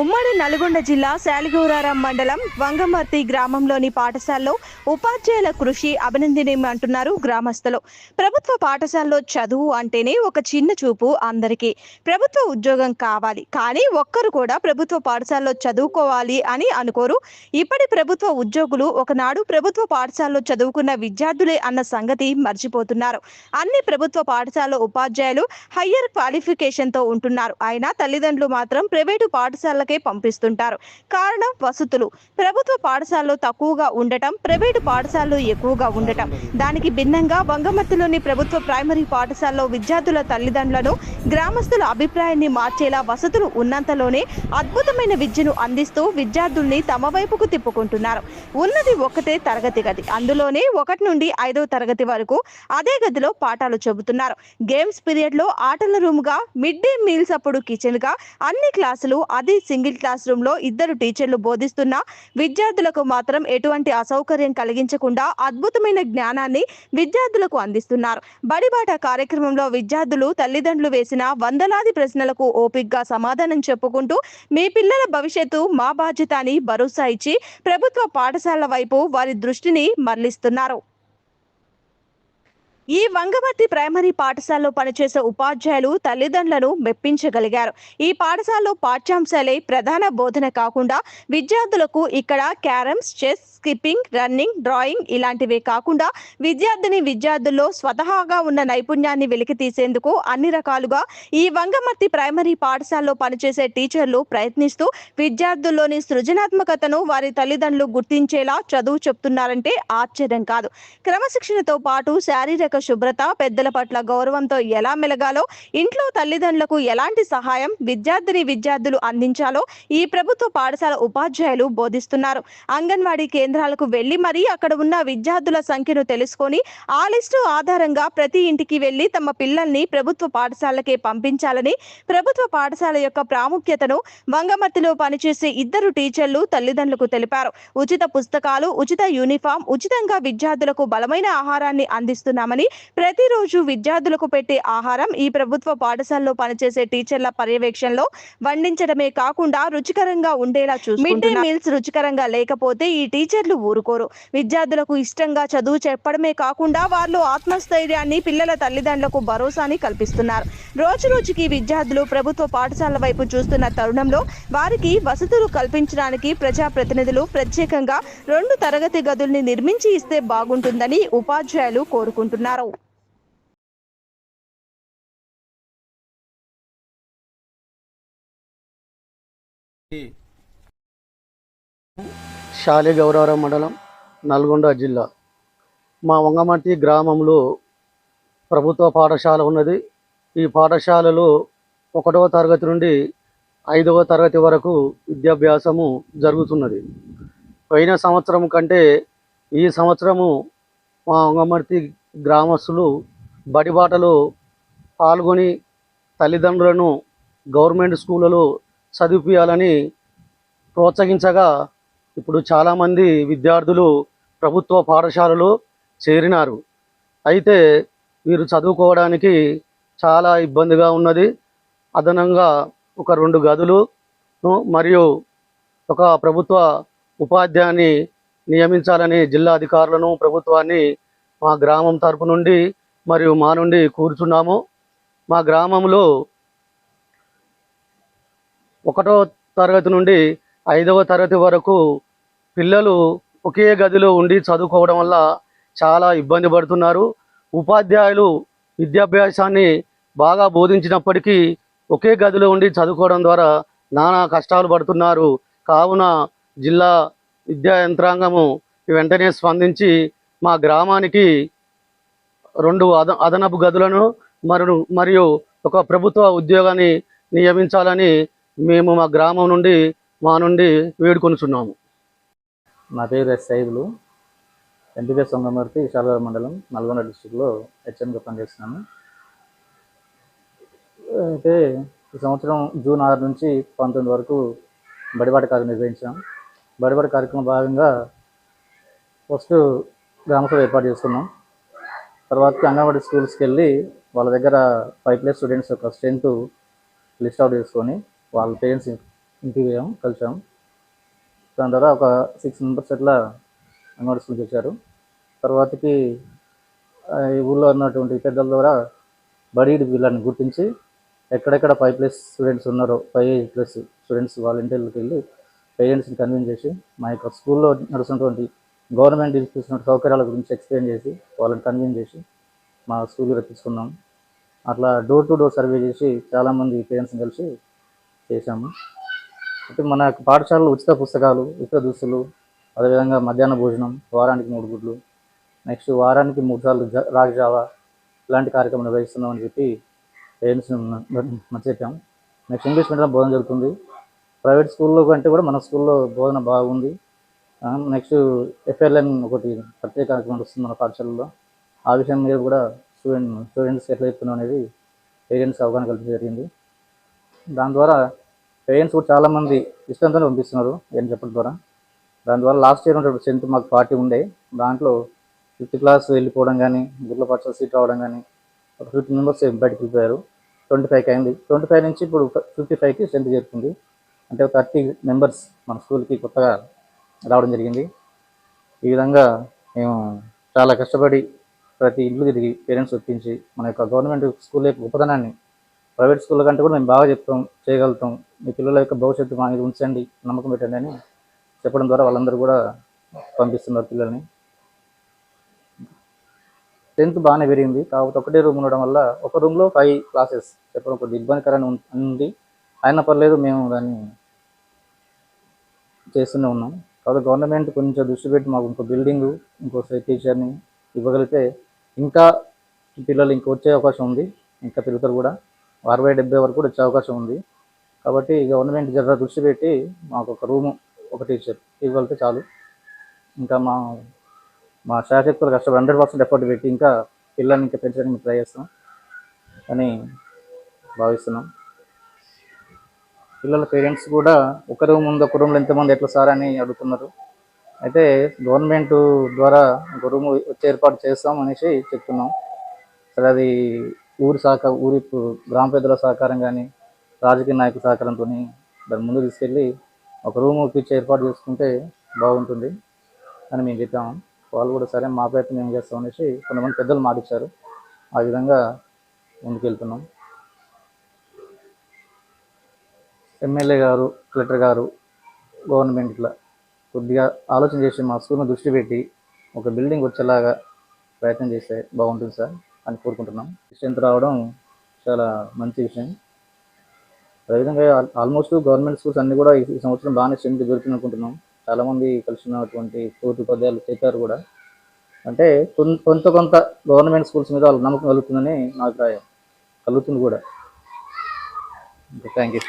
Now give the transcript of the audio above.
ఉమ్మడి నల్గొండ జిల్లా శాలిగూరారం మండలం వంగమర్తి గ్రామంలోని పాఠశాలలో ఉపాధ్యాయుల కృషి అభినందనీయం అంటున్నారు గ్రామస్తులు. ప్రభుత్వ పాఠశాలలో చదువు అంటేనే ఒక చిన్న చూపు అందరికీ. ప్రభుత్వ ఉద్యోగం కావాలి కానీ ఒక్కరు కూడా ప్రభుత్వ పాఠశాలలో చదువుకోవాలి అని అనుకోరు. ఇప్పటి ప్రభుత్వ ఉద్యోగులు ఒకనాడు ప్రభుత్వ పాఠశాలలో చదువుకున్న విద్యార్థులే అన్న సంగతి మర్చిపోతున్నారు. అన్ని ప్రభుత్వ పాఠశాల ఉపాధ్యాయులు హయ్యర్ క్వాలిఫికేషన్తో ఉంటున్నారు. అయినా తల్లిదండ్రులు మాత్రం ప్రైవేటు పాఠశాల పాఠశాలకే పంపిస్తుంటారు. కారణం వసతులు. ప్రభుత్వ పాఠశాలలో తక్కువగా ఉండటం ప్రైవేటు పాఠశాలలో ఎక్కువగా ఉండటం. దానికి భిన్నంగా వంగమర్తిలోని ప్రభుత్వ ప్రైమరీ పాఠశాలలో విద్యార్థుల తల్లిదండ్రులను గ్రామస్తుల అభిప్రాయాన్ని మార్చేలా వసతులు ఉన్నంతలోనే అద్భుతమైన విద్యను అందిస్తూ విద్యార్థుల్ని తమ వైపుకు తిప్పుకుంటున్నారు. ఉన్నది ఒకటే తరగతి గది. అందులోనే ఒకటి నుండి ఐదవ తరగతి వరకు అదే గదిలో పాఠాలు చెబుతున్నారు. గేమ్స్ పీరియడ్లో ఆటల రూమ్గా మిడ్ డే మీల్స్ అప్పుడు కిచెన్గా అన్ని క్లాసులు అదే సింగిల్ క్లాస్ రూమ్లో ఇద్దరు టీచర్లు బోధిస్తున్నా విద్యార్థులకు మాత్రం ఎటువంటి అసౌకర్యం కలిగించకుండా అద్భుతమైన జ్ఞానాన్ని విద్యార్థులకు అందిస్తున్నారు. బడిబాట కార్యక్రమంలో విద్యార్థులు తల్లిదండ్రులు వేసిన వందలాది ప్రశ్నలకు ఓపిగ్గా సమాధానం చెప్పుకుంటూ మీ పిల్లల భవిష్యత్తు మా బాధ్యత అని భరోసా ఇచ్చి ప్రభుత్వ పాఠశాలల వైపు వారి దృష్టిని మరలిస్తున్నారు. ఈ వంగమర్తి ప్రైమరీ పాఠశాలలో పనిచేసే ఉపాధ్యాయులు తల్లిదండ్రులను మెప్పించగలిగారు. ఈ పాఠశాలలో పాఠ్యాంశాలే ప్రధాన బోధన కాకుండా విద్యార్థులకు ఇక్కడ carroms chess skipping running drawing ఇలాంటివే కాకుండా విద్యార్థిని విద్యార్థుల్లో స్వతహాగా ఉన్న నైపుణ్యాన్ని వెలికి తీసేందుకు అన్ని రకాలుగా ఈ వంగమర్తి ప్రైమరీ పాఠశాలలో పనిచేసే టీచర్లు ప్రయత్నిస్తూ విద్యార్థుల్లోని సృజనాత్మకతను వారి తల్లిదండ్రులు గుర్తించేలా చదువు చెప్తున్నారంటే ఆశ్చర్యం కాదు. క్రమశిక్షణతో పాటు శారీరక శుభ్రత పెద్దల పట్ల గౌరవంతో ఎలా మెలగాలో ఇంట్లో తల్లిదండ్రులకు ఎలాంటి సహాయం విద్యార్థిని విద్యార్థులు అందించాలో ఈ ప్రభుత్వ పాఠశాల ఉపాధ్యాయులు బోధిస్తున్నారు. అంగన్వాడీ కేంద్రాలకు వెళ్ళి మరీ అక్కడ ఉన్న విద్యార్థుల సంఖ్యను తెలుసుకొని ఆ లిస్టు ఆధారంగా ప్రతి ఇంటికి వెళ్ళి తమ పిల్లల్ని ప్రభుత్వ పాఠశాలకే పంపించాలని ప్రభుత్వ పాఠశాల యొక్క ప్రాముఖ్యతను వంగమర్తిలో పనిచేసే ఇద్దరు టీచర్లు తల్లిదండ్రులకు తెలిపారు. ఉచిత పుస్తకాలు ఉచిత యూనిఫామ్ ఉచితంగా విద్యార్థులకు బలమైన ఆహారాన్ని అందిస్తున్నామని ప్రతిరోజు విద్యార్థులకు పెట్టే ఆహారం ఈ ప్రభుత్వ పాఠశాలలో పనిచేసే టీచర్ల పర్యవేక్షణలో వండించడమే కాకుండా రుచికరంగా ఉండేలా చూసి మిడ్ డే మీల్స్ రుచికరంగా లేకపోతే ఈ టీచర్లు ఊరుకోరు. విద్యార్థులకు ఇష్టంగా చదువు చెప్పడమే కాకుండా వాళ్ళు ఆత్మస్థైర్యాన్ని పిల్లల తల్లిదండ్రులకు భరోసాని కల్పిస్తున్నారు. రోజు రోజుకి విద్యార్థులు ప్రభుత్వ పాఠశాల వైపు చూస్తున్న తరుణంలో వారికి వసతులు కల్పించడానికి ప్రజాప్రతినిధులు ప్రత్యేకంగా రెండు తరగతి గదుల్ని నిర్మించి ఇస్తే బాగుంటుందని ఉపాధ్యాయులు కోరుకుంటున్నారు. శాలి గౌరవరం మండలం నల్గొండ జిల్లా. మా వంగమట్టి గ్రామంలో ప్రభుత్వ పాఠశాల ఉన్నది. ఈ పాఠశాలలో ఒకటవ తరగతి నుండి ఐదవ తరగతి వరకు విద్యాభ్యాసము జరుగుతున్నది. పోయిన సంవత్సరం కంటే ఈ సంవత్సరము మా వంగమర్తి గ్రామస్తులు బడిబాటలో పాల్గొని తల్లిదండ్రులను గవర్నమెంట్ స్కూళ్ళలో చదివిపించాలని ప్రోత్సహించగా ఇప్పుడు చాలామంది విద్యార్థులు ప్రభుత్వ పాఠశాలలో చేరినారు. అయితే వీరు చదువుకోవడానికి చాలా ఇబ్బందిగా ఉన్నది. అదనంగా ఒక రెండు గదులు మరియు ఒక ప్రభుత్వ ఉపాధ్యాయుని నియమించాలని జిల్లా అధికారులను ప్రభుత్వాన్ని మా గ్రామం తరపు నుండి మరియు మా నుండి కూర్చున్నాము. మా గ్రామంలో ఒకటో తరగతి నుండి ఐదవ తరగతి వరకు పిల్లలు ఒకే గదిలో ఉండి చదువుకోవడం వల్ల చాలా ఇబ్బంది పడుతున్నారు. ఉపాధ్యాయులు విద్యాభ్యాసాన్ని బాగా బోధించినప్పటికీ ఒకే గదిలో ఉండి చదువుకోవడం ద్వారా నానా కష్టాలు పడుతున్నారు. కావున జిల్లా విద్యా యంత్రాంగము వెంటనే స్పందించి మా గ్రామానికి రెండు అద అదనపు గదులను మరియు మరియు ఒక ప్రభుత్వ ఉద్యోగాన్ని నియమించాలని మేము మా గ్రామం నుండి మా నుండి వేడుకొనుచున్నాము. నా పేరు ఎస్ సైబులు ఎంపీకే సొంగమూర్తి విశాలగడ మండలం నల్గొండ డిస్టిక్లో హెచ్ఎంగా పనిచేస్తున్నాను. అయితే ఈ సంవత్సరం జూన్ ఆరు నుంచి పంతొమ్మిది వరకు బడిబాట కార్యక్రమం నిర్వహించాం. బడిబాట కార్యక్రమం భాగంగా ఫస్ట్ గ్రామసభ ఏర్పాటు చేసుకున్నాం తర్వాత అంగన్వాడీ స్కూల్స్కి వెళ్ళి వాళ్ళ దగ్గర ఫైవ్ ప్లస్ స్టూడెంట్స్ యొక్క స్ట్రెంత్ లిస్ట్ అవుట్ చేసుకొని వాళ్ళ పేరెంట్స్ ఇంటికి పోయాం కలిసాం. దాని ద్వారా ఒక సిక్స్ మెంబర్స్ అట్లా అంగన్వాడీ స్కూల్కి వచ్చారు. తర్వాతకి ఈ ఊళ్ళో ఉన్నటువంటి పెద్దల ద్వారా బడి వీళ్ళని గుర్తించి ఎక్కడెక్కడ ఫైవ్ ప్లస్ స్టూడెంట్స్ ఉన్నారో ఫైవ్ ప్లస్ స్టూడెంట్స్ వాళ్ళ ఇంటికి వెళ్ళి పేరెంట్స్ని కన్విన్స్ చేసి మా యొక్క స్కూల్లో నడుస్తున్నటువంటి గవర్నమెంట్ ఇస్తున్న సౌకర్యాల గురించి ఎక్స్ప్లెయిన్ చేసి వాళ్ళని కన్విన్స్ చేసి మా స్కూల్కి రప్పించుకున్నాం అట్లా డోర్ టు డోర్ సర్వే చేసి చాలామంది పేరెంట్స్ని కలిసి చేశాము. అంటే మన పాఠశాలలో ఉచిత పుస్తకాలు ఉచిత దుస్తులు అదేవిధంగా మధ్యాహ్న భోజనం వారానికి మూడు గుడ్లు నెక్స్ట్ వారానికి మూడు సార్లు రాగి జావా ఇలాంటి కార్యక్రమం నిర్వహిస్తున్నామని చెప్పి పేరెంట్స్ని చెప్పాం నెక్స్ట్ ఇంగ్లీష్ మీడియం బోధన జరుగుతుంది. ప్రైవేట్ స్కూల్లో కంటే కూడా మన స్కూల్లో బోధన బాగుంది. నెక్స్ట్ ఎఫ్ఎల్ఎన్ ఒకటి ప్రత్యేక కార్యక్రమం వస్తుంది మన పాఠశాలలో. ఆ విషయం మీద కూడా స్టూడెంట్ స్టూడెంట్స్ ఎట్లా చెప్తున్నాం అనేది పేరెంట్స్ అవగాహన కల్పించడం జరిగింది. దాని ద్వారా పేరెంట్స్ కూడా చాలామంది ఇష్టంతోనే పంపిస్తున్నారు ఏం చెప్పడం ద్వారా. దాని ద్వారా లాస్ట్ ఇయర్ ఉన్నటువంటి టెన్త్ మాకు ఫార్టీ ఉండే. దాంట్లో ఫిఫ్త్ క్లాస్ వెళ్ళిపోవడం కానీ గుడ్ల పాఠశాల సీట్ రావడం కానీ ఒక ఫిఫ్టీ మెంబర్స్ బయటకు వెళ్ళిపోయారు. ట్వంటీ ఫైవ్కి అయింది. ట్వంటీ ఫైవ్ నుంచి ఇప్పుడు ఫిఫ్టీ ఫైవ్కి స్ట్రెంత్ చేరుకుంది. అంటే థర్టీ మెంబర్స్ మన స్కూల్కి కొత్తగా రావడం జరిగింది. ఈ విధంగా మేము చాలా కష్టపడి ప్రతి ఇల్లు తిరిగి పేరెంట్స్ ఒప్పించి మన యొక్క గవర్నమెంట్ స్కూల్ యొక్క గొప్పతనాన్ని ప్రైవేట్ స్కూల్ కంటే కూడా మేము బాగా చెప్తాం చేయగలుగుతాం. మీ పిల్లల యొక్క భవిష్యత్తు మా మీద ఉంచండి నమ్మకం పెట్టండి అని చెప్పడం ద్వారా వాళ్ళందరూ కూడా పంపిస్తున్నారు పిల్లల్ని. టెన్త్ బాగానే పెరిగింది. కాకపోతే ఒకటే రూమ్ ఉండడం వల్ల ఒక రూమ్లో ఫైవ్ క్లాసెస్ చెప్పడం కొద్ది ఇబ్బందికరంగా ఉంది. అయినా పర్లేదు మేము దాన్ని చేస్తూనే ఉన్నాం. కాబట్టి గవర్నమెంట్ కొంచెం దృష్టి పెట్టి మాకు ఇంకో బిల్డింగ్ ఇంకో టీచర్ని ఇవ్వగలిగితే ఇంకా పిల్లలు ఇంకా వచ్చే అవకాశం ఉంది ఇంకా పెరుగుతారు కూడా అరవై డెబ్బై వరకు కూడా వచ్చే అవకాశం ఉంది. కాబట్టి గవర్నమెంట్ జర దృష్టి పెట్టి మాకు ఒక రూము ఒక టీచర్ ఇవ్వగలిగితే చాలు. ఇంకా మా మా శాశక్తులు కష్టపడి హండ్రెడ్ పర్సెంట్ ఎఫర్ట్ పెట్టి ఇంకా పిల్లల్ని ఇంకా పెంచడానికి ట్రై చేస్తాం అని భావిస్తున్నాం. పిల్లల పేరెంట్స్ కూడా ఒక రూమ్ ఉంది ఒక రూమ్లో ఎంతమంది ఎట్లా సార్ అని అడుగుతున్నారు. అయితే గవర్నమెంట్ ద్వారా ఒక రూమ్ వచ్చి ఏర్పాటు చేస్తాం అనేసి చెప్తున్నాం. సరే అది ఊరి సహక ఊరి గ్రామ పెద్దల సహకారం కానీ రాజకీయ నాయకుల సహకారంతో దాన్ని ముందు తీసుకెళ్ళి ఒక రూమ్ ఇప్పించి ఏర్పాటు చేసుకుంటే బాగుంటుంది అని మేము చెప్పాము వాళ్ళు కూడా సరే మా ప్రయత్నం ఏం చేస్తాం అనేసి కొంతమంది పెద్దలు మాటిచ్చారు. ఆ విధంగా ముందుకెళ్తున్నాం. ఎమ్మెల్యే గారు కలెక్టర్ గారు గవర్నమెంట్ ఇట్లా కొద్దిగా ఆలోచన చేసి మా స్కూల్ను దృష్టి పెట్టి ఒక బిల్డింగ్ వచ్చేలాగా ప్రయత్నం చేస్తే బాగుంటుంది సార్ అని కోరుకుంటున్నాం. స్ట్రెంత్ రావడం చాలా మంచి విషయం. అదేవిధంగా ఆల్మోస్ట్ గవర్నమెంట్ స్కూల్స్ అన్నీ కూడా ఈ సంవత్సరం బాగానే స్ట్రెంత్ దొరుకుతుంది అనుకుంటున్నాం. చాలామంది కలిసినటువంటి తోటి ఉపాధ్యాయులు చెప్పారు కూడా. అంటే కొంత కొంత గవర్నమెంట్ స్కూల్స్ మీద వాళ్ళు నమ్మకం కలుగుతుందని నా అభిప్రాయం. కలుగుతుంది కూడా. Thank you